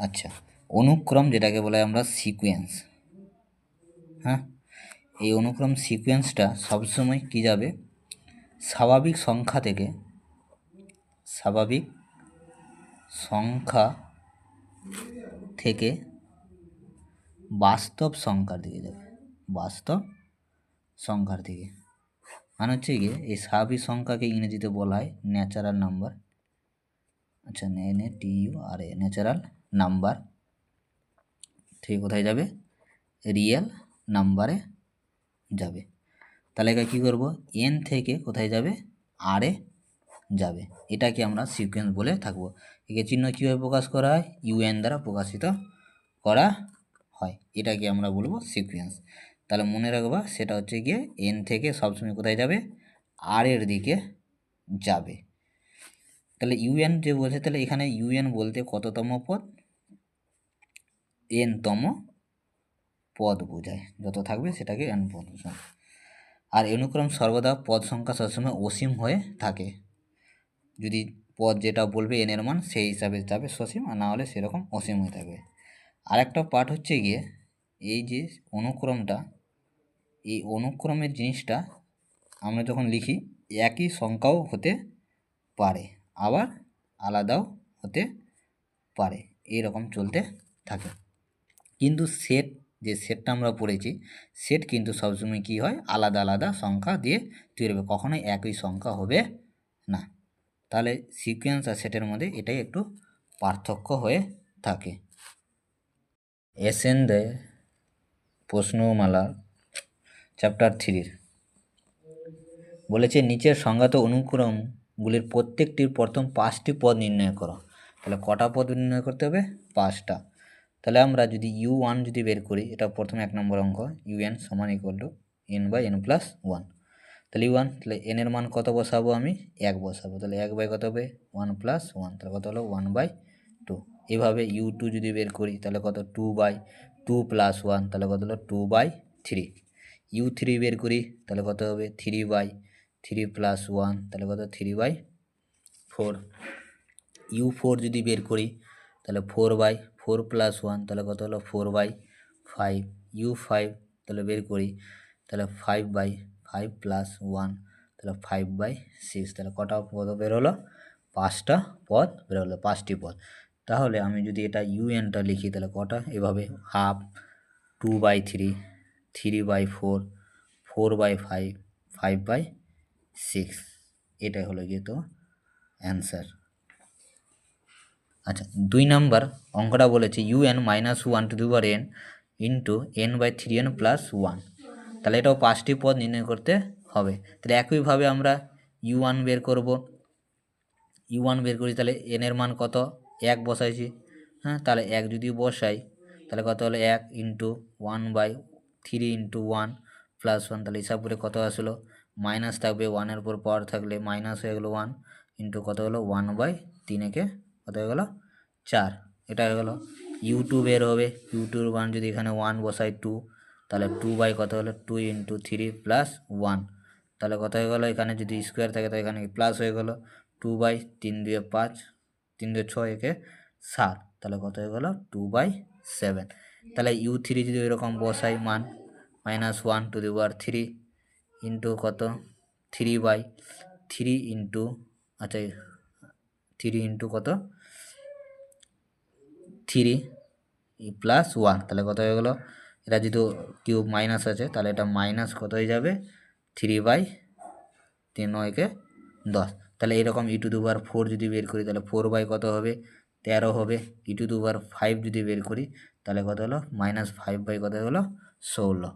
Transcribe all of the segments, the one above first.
আচ্ছা অনুক্রম যেটাকে বলে আমরা সিকোয়েন্স হ্যাঁ এই অনুক্রম সিকোয়েন্সটা সবসময় কী যাবে? স্বাভাবিক সংখ্যা থেকে স্বাভাবিক সংখ্যা থেকে বাস্তব সংখ্যার দিকে যাবে। বাস্তব সংখ্যার দিকে। মানে হচ্ছে গিয়ে, এই স্বাভাবিক সংখ্যাকে ইংরেজিতে বলা হয় ন্যাচারাল নাম্বার আচ্ছা N A T U R A natural number. থেকে কোথায় যাবে? রিয়েল নাম্বারে যাবে। তাহলে একে কী করব? এন থেকে কোথায় যাবে? আরে যাবে। এটাকে আমরা সিকোয়েন্স বলে থাকব। একে চিহ্ন কীভাবে প্রকাশ করা হয়? ইউএন দ্বারা প্রকাশিত করা হয়। এটাকে আমরা বলব সিকোয়েন্স তাহলে মনে রাখবা, সেটা হচ্ছে গিয়ে এন থেকে সবসময় কোথায় যাবে? আর এর দিকে যাবে। তাহলে ইউএন যে বলছে, তাহলে এখানে ইউএন বলতে কততম পদ? এন তম পদ বোঝায়, যত থাকবে সেটাকে এন পদ। আর অনুক্রম সর্বদা পদ সংখ্যা সবসময় অসীম হয়ে থাকে। যদি পদ যেটা বলবে এন এর মান, সেই হিসাবে যাবে সসীম, আর না হলে সেরকম অসীম হয়ে থাকবে। আরেকটা পার্ট হচ্ছে গিয়ে, এই যে অনুক্রমটা, এই অনুক্রমের জিনিসটা আমরা যখন লিখি, একই সংখ্যাও হতে পারে, আবার আলাদাও হতে পারে এরকম চলতে থাকে। কিন্তু সেট যে সেটটা আমরা পড়েছি সেট কিন্তু সবসময় কী হয়? আলাদা আলাদা সংখ্যা দিয়ে তৈরি হবে। কখনোই একই সংখ্যা হবে না। তাহলে সিকোয়েন্স আর সেটের মধ্যে এটাই একটু পার্থক্য হয়ে থাকে। এসেন দেয় প্রশ্নমালা চ্যাপ্টার থ্রির বলেছে, নিচের সংজ্ঞাত অনুক্রমগুলির প্রত্যেকটির প্রথম পাঁচটি পদ নির্ণয় করো। তাহলে কটা পদ নির্ণয় করতে হবে? পাঁচটা। তাহলে আমরা যদি ইউ ওয়ান যদি বের করি, এটা প্রথমে এক নম্বর অঙ্ক ইউ এন সমান equal to N by N plus one তাহলে ইউ ওয়ান তাহলে এনের মান কত বসাবো আমি? এক বসাবো। তাহলে এক বাই কত হবে? ওয়ান প্লাস ওয়ান তাহলে কত হলো? ওয়ান বাই টু এভাবে ইউ টু যদি বের করি, তাহলে কত? Two by two plus one তাহলে কত হলো? Two by three U three বের করি, তাহলে কত হবে? Three by three plus one তাহলে কত? Three by four U four যদি বের করি, তাহলে four by four plus one, তাহলে কত হলো? Four by five, U five, তাহলে বের করি, তাহলে five by five plus one, তাহলে ফাইভ বাই সিক্স, তাহলে কটা পদ বের হলো? পাঁচটা পদ বের হলো, পাঁচটি পদ। তাহলে আমি যদি এটা ইউএনটা লিখি, তাহলে কটা? এভাবে half two by three three by four four by five five by six, এটাই হলো গিয়ে তো অ্যান্সার। আচ্ছা দুই নাম্বার অঙ্কটা বলেছে U N minus one two দুবার N into N by three N plus one তাহলে এটাও পাঁচটি পদ নির্ণয় করতে হবে। তাহলে একইভাবে আমরা ইউ ওয়ান বের করব। ইউ ওয়ান বের করি, তাহলে এন এর মান কত? এক বসাইছি। হ্যাঁ তাহলে এক যদি বসাই, তাহলে কত হলো? এক into one by three into one plus one তাহলে হিসাব করে কত আসলো? মাইনাস থাকবে ওয়ানের উপর পাওয়ার থাকলে মাইনাস হয়ে গেলো ওয়ান ইন্টু কত হলো? ওয়ান বাই তিনেকে কত হয়ে গেলো? চার। এটা হয়ে গেলো। ইউ বের হবে। ইউ টুর ওয়ান যদি এখানে ওয়ান বসাই টু তাহলে টু বাই কত হলো? Two into three plus one তাহলে কত হয়ে গেলো? এখানে যদি স্কোয়ার থাকে তো এখানে প্লাস হয়ে গেলো। টু বাই তিন দুয়ে পাঁচ, তিন দুয়ে ছয় একে সাত। তাহলে কত হয়ে গেলো? টু বাই সেভেন তাহলে ইউ থ্রি যদি এরকম বসাই, মান minus one two the power three into কত? থ্রি বাই থ্রি ইন্টু আচ্ছা থ্রি ইন্টু কত? থ্রি প্লাস ওয়ান, তাহলে কত হয়ে গেলো? এটা যদি কিউব মাইনাস আছে, তাহলে এটা মাইনাস কত হয়ে যাবে? থ্রি বাই তিন নয়কে দশ। তাহলে এরকম ই টু দুবার ফোর যদি বের করি, তাহলে ফোর বাই কত হবে? তেরো হবে। ই টু দুবার ফাইভ যদি বের করি, তাহলে কত হলো? মাইনাস ফাইভ বাই কত হলো? ষোলো।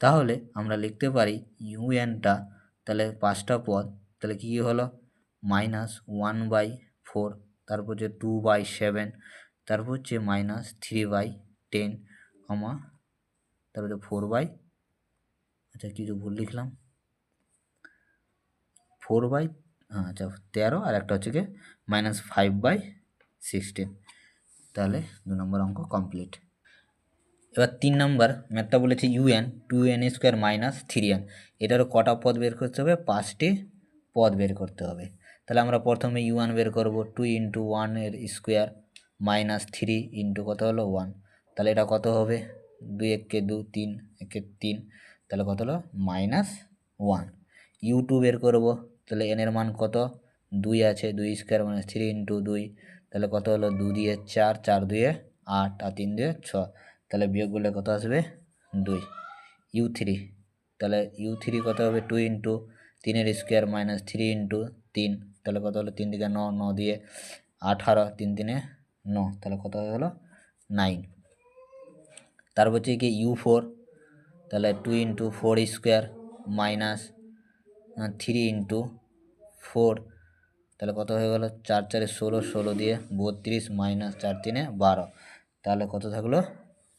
তাহলে আমরা লিখতে পারি ইউএনটা তাহলে পাঁচটা পদ, তাহলে কী কী হলো? মাইনাস ওয়ান বাই ফোর, তারপর হচ্ছে টু বাই সেভেন তারপর হচ্ছে minus three by ten comma তারপর ফোর বাই আচ্ছা কিছু ভুল লিখলাম। ফোর বাই আচ্ছা তেরো আর একটা হচ্ছে গিয়ে মাইনাস ফাইভ বাই সিক্সটিন তাহলে দু নম্বর অঙ্ক কমপ্লিট এবার তিন নম্বর ম্যাথটা বলেছে U N two N square minus three N এটারও কটা পদ বের করতে হবে? পাঁচটি পদ বের করতে হবে। তাহলে আমরা প্রথমে ইউ ওয়ান বের করব টু ইন্টু ওয়ানের স্কোয়ার মাইনাস থ্রি ইন্টু কত হলো ওয়ান তাহলে এটা কত হবে? দুই একে দু, তিন একে তিন, তাহলে কত হলো? মাইনাস ওয়ান ইউ বের করব, তাহলে এনের মান কত? দুই আছে, দুই স্কোয়ার মাইনাস থ্রি ইন্টু দুই, তাহলে কত হলো? দু দিয়ে চার চার দুয়ে আট, আর তিন দিয়ে ছ, তাহলে বিয়োগ কত আসবে? দুই। ইউ থ্রি তাহলে ইউ থ্রি কত হবে? টু ইন্টু তিনের স্কোয়ার মাইনাস থ্রি ইন্টু তিন, তাহলে কত হলো? তিন দিকে ন ন দিয়ে আঠারো, তিন তিনে ন, তাহলে কত হয়ে গেলো? নাইন। তারপর হচ্ছে কি, ইউ ফোর, তাহলে two into four square minus three into four, তাহলে কত হয়ে গেলো? চার, চারে ষোলো ষোলো দিয়ে বত্রিশ মাইনাস চার তিনে বারো। তাহলে কত থাকল?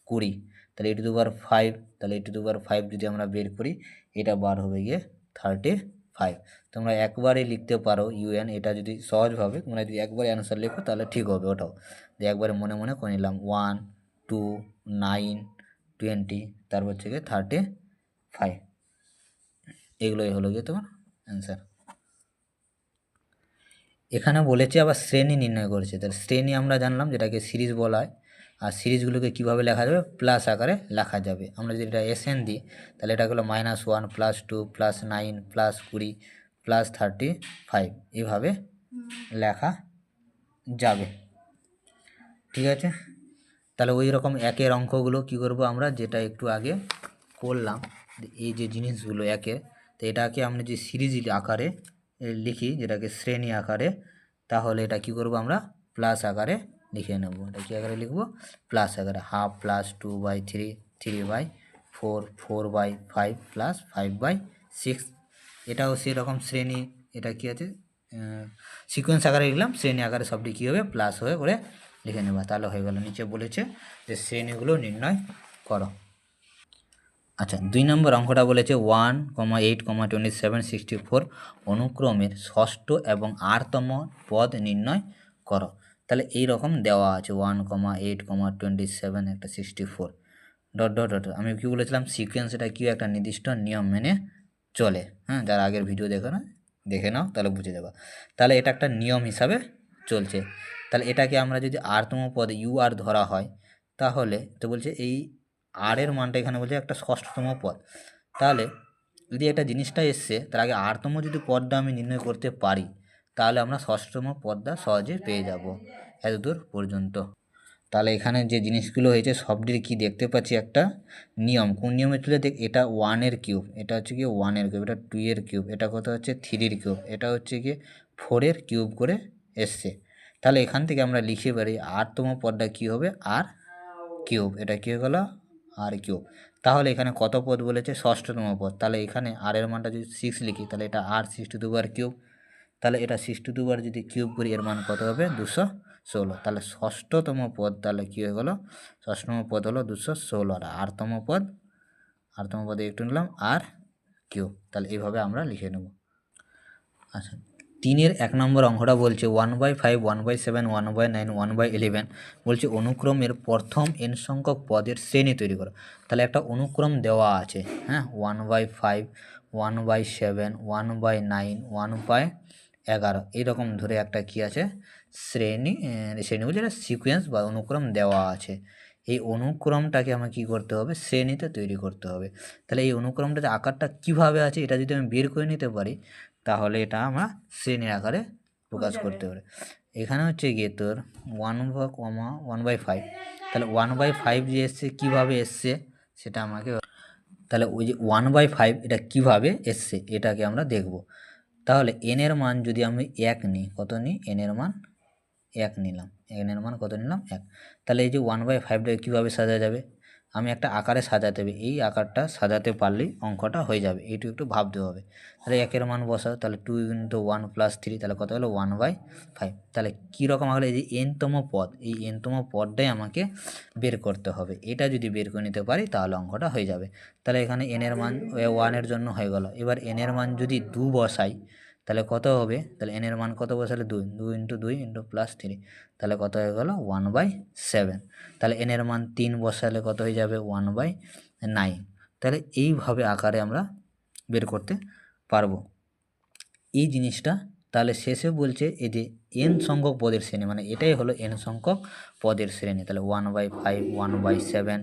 কুড়ি। তাহলে এটু দুবার ফাইভ, তাহলে এটু দুবার ফাইভ যদি আমরা বের করি, এটা বার হবে গিয়ে থার্টি ফাইভ তোমরা একবারে লিখতে পারো ইউএন এটা যদি সহজভাবে তোমরা যদি একবারে অ্যান্সার লেখো, তাহলে ঠিক হবে ওটাও। একবারে মনে মনে করে নিলাম ওয়ান টু নাইন টোয়েন্টি তারপর হচ্ছে গিয়ে থার্টি ফাইভ এগুলোই হলো গিয়ে তোমার অ্যান্সার এখানে বলেছে আবার শ্রেণি নির্ণয় করেছে। তাহলে শ্রেণি আমরা জানলাম, যেটাকে সিরিজ বলা হয়। আর সিরিজগুলোকে কীভাবে লেখা যাবে? প্লাস আকারে লেখা যাবে। আমরা যদি এটা এসএন দিই, তাহলে এটা হলো minus one plus two plus nine plus কুড়ি প্লাস থার্টি ফাইভ এইভাবে লেখা যাবে। ঠিক আছে? তাহলে ওই রকম একের অঙ্কগুলো কী করব আমরা? যেটা একটু আগে করলাম এই যে জিনিসগুলো একে, তো এটাকে আমরা যে সিরিজ আকারে লিখি, যেটাকে শ্রেণি আকারে, তাহলে এটা কি করব আমরা? প্লাস আকারে লিখে নেব। এটা কী আকারে লিখব? প্লাস আকারে half plus two by three three by four four by five plus five by six এটাও সেরকম শ্রেণি, এটা কি আছে? সিকোয়েন্স আকারে লিখলাম, শ্রেণি আকারে সবটি কী হবে? প্লাস হয়ে করে লিখে নেবা। তাহলে হয়ে গেল, নিচে বলেছে যে শ্রেণীগুলো নির্ণয় করো। আচ্ছা দুই নম্বর অঙ্কটা বলেছে one comma eight comma twenty seven sixty four অনুক্রমের ষষ্ঠ এবং আটতম পদ নির্ণয় করো। তাহলে এই রকম দেওয়া আছে one comma eight comma twenty seven একটা sixty four dot dot dot আমি কী বলেছিলাম? সিকোয়েন্স এটা কি একটা নির্দিষ্ট নিয়ম মেনে চলে। হ্যাঁ যারা আগের ভিডিও দেখো না, দেখে নাও, তাহলে বুঝে যাবা। তাহলে এটা একটা নিয়ম হিসাবে চলছে। তাহলে এটাকে আমরা যদি আরতম পদ ইউ আর ধরা হয়, তাহলে তো বলছে এই আর এর মানটা এখানে বলছে একটা ষষ্ঠতম পদ। তাহলে যদি একটা জিনিসটা এসছে, তার আগে আরতম যদি পদটা আমি নির্ণয় করতে পারি তাহলে আমরা ষষ্ঠতম পদটা সহজে পেয়ে যাব, এতদূর পর্যন্ত। তাহলে এখানে যে জিনিসগুলো হয়েছে, সবটির কি দেখতে পাচ্ছি একটা নিয়ম? কোন নিয়মে তুলে দেখ, এটা ওয়ানের কিউব এটা হচ্ছে কি ওয়ানের কিউব এটা টু এর কিউব এটা কত হচ্ছে? থ্রির কিউব এটা হচ্ছে কি ফোরের কিউব করে এসছে। তাহলে এখান থেকে আমরা লিখে পারি আটতম পদটা কী হবে? আর কিউব এটা কী হয়ে গেলো? আর কিউব তাহলে এখানে কত পদ বলেছে? ষষ্ঠতম পদ। তাহলে এখানে আর এর মানটা যদি সিক্স লিখি, তাহলে এটা আর সিক্সটি দুবার কিউব তাহলে এটা সিক্সটি দুবার যদি কিউব করি, এর মান কত হবে? দুশো ষোলো। তাহলে ষষ্ঠতম পদ তাহলে কী হয়ে গেলো? ষষ্ঠতম পদ হলো দুশো ষোলো। আর আটতম পদ আরতম পদে একটু নিলাম, আর কিউব। তাহলে এইভাবে আমরা লিখে নেব। আচ্ছা তিনের এক নম্বর অঙ্কটা বলছে one by five one by seven one by nine one by eleven বলছে অনুক্রমের প্রথম এন সংখ্যক পদের শ্রেণি তৈরি করো। তাহলে একটা অনুক্রম দেওয়া আছে হ্যাঁ? One by five one by seven one by nine one by এগারো। এইরকম ধরে একটা কি আছে? শ্রেণি শ্রেণি বলছে একটা সিকোয়েন্স বা অনুক্রম দেওয়া আছে। এই অনুক্রমটাকে আমাকে কী করতে হবে? শ্রেণীতে তৈরি করতে হবে। তাহলে এই অনুক্রমটার আকারটা কীভাবে আছে এটা যদি আমি বের করে নিতে পারি তাহলে এটা আমরা শ্রেণির আকারে প্রকাশ করতে পারি। এখানে হচ্ছে গিয়ে তোর ওয়ান বা কমা ওয়ান বাই ফাইভ তাহলে ওয়ান বাই ফাইভ যে এসছে কীভাবে এসছে? সেটা আমাকে তাহলে ওই যে ওয়ান বাই ফাইভ এটা কীভাবে এসছে? এটাকে আমরা দেখব। তাহলে এন এর মান যদি আমি এক নিই, কত নিই? এন এর মান এক নিলাম। এন এর মান কত নিলাম? এক। তাহলে এই যে ওয়ান বাই ফাইভটাকে কীভাবে সাজা যাবে? আমি একটা আকারে সাজাতে হবে। এই আকারটা সাজাতে পারলেই অঙ্কটা হয়ে যাবে। এইটু একটু ভাবতে হবে। তাহলে একের মান বসাও। তাহলে two into one plus three তাহলে কত হলো? ওয়ান বাই ফাইভ তাহলে কীরকম হলো? এই যে এনতম পদ, এই এনতম পদটাই আমাকে বের করতে হবে। এটা যদি বের করে নিতে পারি, তাহলে অঙ্কটা হয়ে যাবে। তাহলে এখানে এনের মান ওয়ানের জন্য হয়ে গেল। এবার এনের মান যদি দু বসাই তাহলে কত হবে? তাহলে এনের মান কত বসালে দুই? দুই ইন্টু দুই ইন্টু প্লাস থ্রি তাহলে কত হয়ে গেল? ওয়ান বাই সেভেন তাহলে এনের মান তিন বসালে কত হয়ে যাবে? ওয়ান বাই নাইন তাহলে এইভাবে আকারে আমরা বের করতে পারব। এই জিনিসটা তাহলে শেষে বলছে এই যে এন সংখ্যক পদের শ্রেণি মানে এটাই হলো এন সংখ্যক পদের শ্রেণি। তাহলে one by five one by seven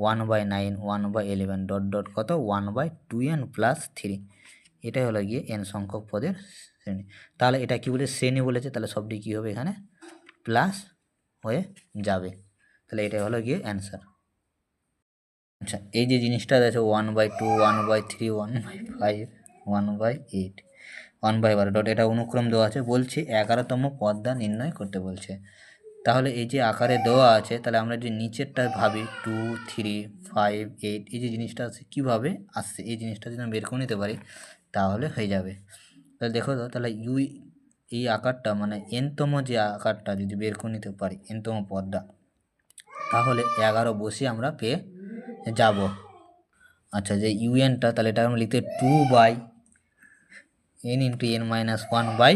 one by nine one by eleven dot dot কত? One by two N plus three এটাই হলো গিয়ে এন সংখ্যক পদের শ্রেণি। তাহলে এটা কি বলে? শ্রেণি বলেছে। তাহলে সবটি কী হবে এখানে? প্লাস হয়ে যাবে। তাহলে এটাই হলো গিয়ে অ্যান্সার আচ্ছা এই যে জিনিসটা আছে one by two one by three one by five one by eight one by বারো ডট এটা অনুক্রম দেওয়া আছে। বলছে এগারোতম পদ্মা নির্ণয় করতে বলছে। তাহলে এই যে আকারে দেওয়া আছে, তাহলে আমরা যে নিচেরটা ভাবি টু থ্রি ফাইভ এইট এই যে জিনিসটা আছে, কীভাবে আসছে? এই জিনিসটা যদি আমরা বের করে নিতে পারি তাহলে হয়ে যাবে। তাহলে দেখো তো, তাহলে ইউ এই আকারটা মানে এনতম যে আকারটা যদি বের করে নিতে পারি এনতম পদটা, তাহলে এগারো বসে আমরা পেয়ে যাব। আচ্ছা যে ইউএনটা তাহলে এটা আমরা লিখতে two by N into N minus one by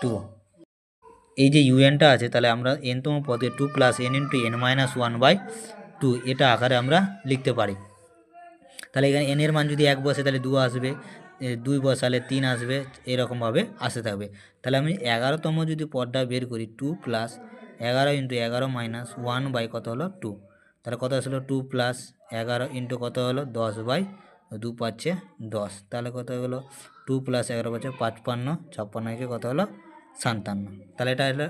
two এই যে ইউএনটা আছে, তাহলে আমরা এনতম পদে two plus N into N minus one by two এটা আকারে আমরা লিখতে পারি। তাহলে এখানে এনের মান যদি এক বসে, তাহলে দু আসবে। দুই বসালে তিন আসবে, এরকমভাবে আসতে থাকবে। তাহলে আমি এগারোতম যদি পদটা বের করি টু প্লাস এগারো ইন্টু এগারো মাইনাস ওয়ান বাই কত হলো? টু তাহলে কত আসলো? টু প্লাস এগারো ইন্টু কত হলো? দশ বাই দু পাচ্ছে দশ। তাহলে কত হলো? টু প্লাস এগারো পাচ্ছে পাঁচপান্ন, ছাপ্পান্ন একে কত হলো? সাতান্ন। তাহলে এটা হলো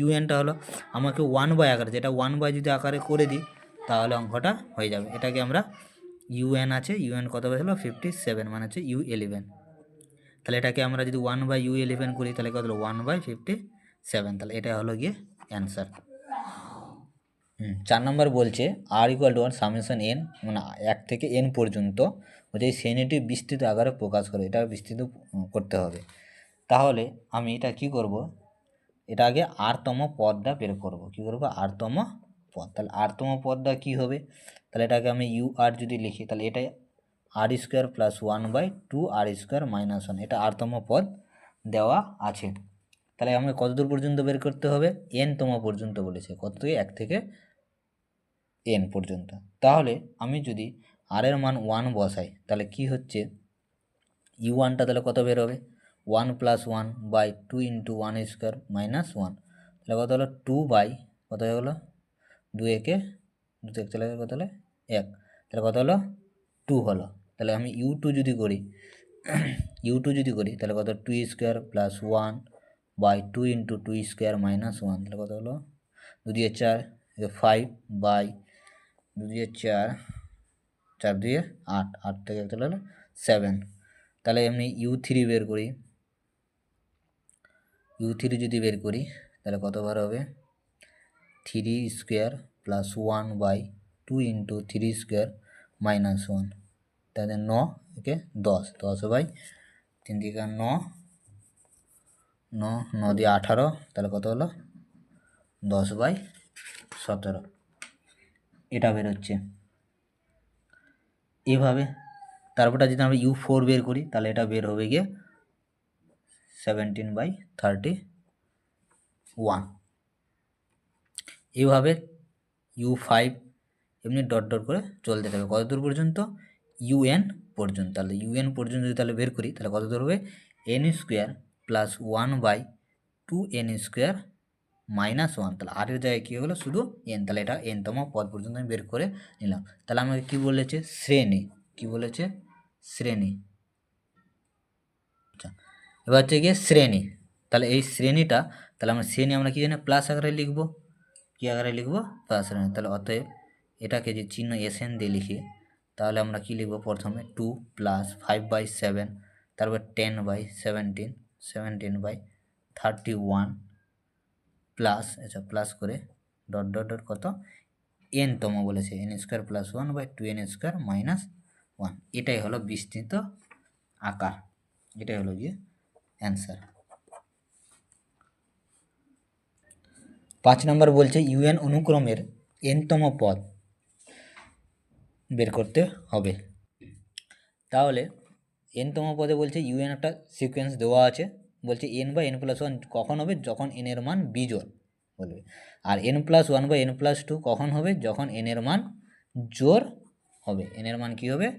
ইউএনটা হলো আমাকে ওয়ান বাই আকারে, যেটা ওয়ান বাই যদি আকারে করে দিই, তাহলে অঙ্কটা হয়ে যাবে। এটাকে আমরা ইউএন আছে ইউএন কত হয়েছিল ফিফটি সেভেন মানে হচ্ছে ইউ ইলেভেন তাহলে এটাকে আমরা যদি ওয়ান বাই ইউ ইলেভেন করি, তাহলে কত হলো? ওয়ান বাই ফিফটি সেভেন তাহলে এটা হলো গিয়ে অ্যান্সার চার নম্বর বলছে R equal to one summation N মানে এক থেকে এন পর্যন্ত এই শ্রেণীটি বিস্তৃত আকারে প্রকাশ করে, এটা বিস্তৃত করতে হবে। তাহলে আমি এটা কি করব? এটা আগে আরতম পদটা বের করব। কি করব? আরতম পদ। তাহলে আরতম পদটা কি হবে? তাহলে এটাকে আমি ইউ আর যদি লিখি, তাহলে এটাই R square plus one by two R square minus one এটা আরতম পদ দেওয়া আছে। তাহলে আমাকে কতদূর পর্যন্ত বের করতে হবে? এন তম পর্যন্ত বলেছে, কত থেকে? এক থেকে এন পর্যন্ত। তাহলে আমি যদি আর এর মান ওয়ান বসাই, তাহলে কি হচ্ছে? ইউ ওয়ানটা তাহলে কত বের হবে? One plus one by two into one square minus one তাহলে কত হলো? টু বাই কত হয়ে গেলো? দু একে দু থেকে চলে গেলে কত হলো? এক। তাহলে কত হলো? টু হলো। তাহলে আমি ইউ টু যদি করি ইউ টু যদি করি, তাহলে কত? Two square plus one by two into two square minus one তাহলে কত হলো? দু দিয়ে চার ফাইভ বাই দু দিয়ে চার চার দিয়ে আট। আট থেকে একটা হলো সেভেন তাহলে এমনি ইউ থ্রি বের করি। ইউ থ্রি যদি বের করি, তাহলে কতবার হবে? Three square plus one by two into three square minus one তাহলে ন ওকে দশ। দশ বাই তিন দিকে ন ন ন দিয়ে আঠারো, তাহলে কত হলো? দশ বাই সতেরো। এটা বেরোচ্ছে এভাবে তারপরটা যদি আমরা ইউ ফোর বের করি, তাহলে এটা বের হবে গিয়ে সেভেন্টিন বাই থার্টি ওয়ান এইভাবে ইউ ফাইভ এমনি ডট ডট করে চলতে থাকবে। কত দূর পর্যন্ত? ইউএন পর্যন্ত। তাহলে ইউএন পর্যন্ত যদি তাহলে বের করি, তাহলে কত দূর হবে? N square plus one by two N square minus one তাহলে আরের জায়গায় কী হলো? শুধু এন তাহলে এটা এনতম পদ পর্যন্ত আমি বের করে নিলাম। তাহলে আমাকে কী বলেছে? শ্রেণি। কী বলেছে? শ্রেণি। আচ্ছা এবার হচ্ছে গিয়ে শ্রেণি। তাহলে এই শ্রেণীটা, তাহলে আমরা শ্রেণি আমরা কী জানি? প্লাস আকারে লিখব। কী আকারে লিখব? প্লাস তাহলে অতএব এটাকে যে চিহ্ন এসএন দিয়ে লিখি, তাহলে আমরা কী লিখব প্রথমে? Two plus five by seven তারপর ten by seventeen seventeen by thirty one plus আচ্ছা প্লাস করে ডট ডট ডট কত? এন তম বলেছে N square plus one by two N square minus one এটাই হলো বিস্তৃত আকার, এটাই হলো গিয়ে অ্যান্সার পাঁচ নম্বর বলছে ইউএন অনুক্রমের এনতম পদ। করতে হবে। তাহলে এনতম পদে বলছে ইউএন একটা সিকোয়েন্স দেওয়া আছে। বলছে এন বা এন প্লাস ওয়ান কখন হবে? যখন এন এর মান বিজোড় বলবে। আর এন প্লাস ওয়ান বা এন প্লাস টু কখন হবে? যখন এন এর মান জোর হবে। এন এর মান কী হবে?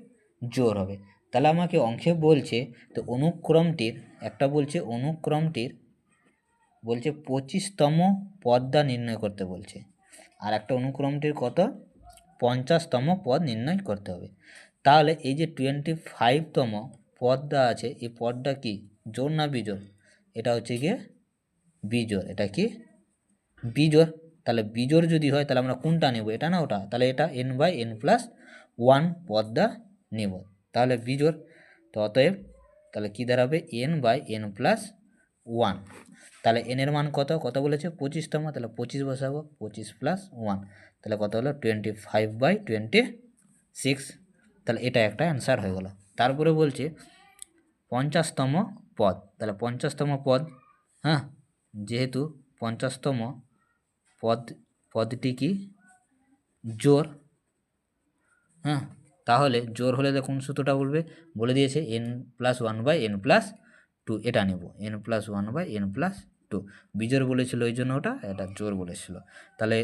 জোর হবে। তাহলে আমাকে অঙ্কে বলছে, তো অনুক্রমটির একটা বলছে, অনুক্রমটির বলছে পঁচিশতম পদটা নির্ণয় করতে বলছে। আর একটা অনুক্রমটির কত? পঞ্চাশতম পদ নির্ণয় করতে হবে। তাহলে এই যে টোয়েন্টি ফাইভতম পদটা আছে, এই পদটা কি? জোর না বিজোর এটা হচ্ছে গিয়ে বিজোড়। এটা কি? বিজোড়। তাহলে বিজোড় যদি হয়, তাহলে আমরা কোনটা নেব? এটা না ওটা? তাহলে এটা N by N plus one পদটা নেব। তাহলে বিজোড়। তো অতএব তাহলে কী দাঁড়াবে? N by N plus one তাহলে এনের মান কত? কত বলেছে? পঁচিশতম। তাহলে পঁচিশ বসাবো। পঁচিশ প্লাস ওয়ান তাহলে কত হলো? Twenty five by twenty six তাহলে এটা একটা অ্যান্সার হয়ে গেল। তারপরে বলছে, পঞ্চাশতম পদ। তাহলে পঞ্চাশতম পদ হ্যাঁ? যেহেতু পঞ্চাশতম পদ, পদটি কি? জোর। হ্যাঁ? তাহলে জোর হলে দেখুন সূত্রটা বলবে? বলে দিয়েছে n plus one by n plus two এটা নেব। N plus one by n plus two বিজোর বলেছিল ওই জন্য ওটা, এটা জোর বলেছিল। তাহলে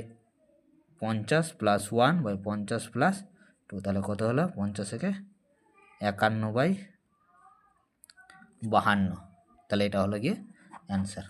পঞ্চাশ প্লাস ওয়ান বাই পঞ্চাশ প্লাস টু তাহলে কত হলো? পঞ্চাশ থেকে একান্ন বাই বাহান্ন। তাহলে এটা হলো গিয়ে অ্যান্সার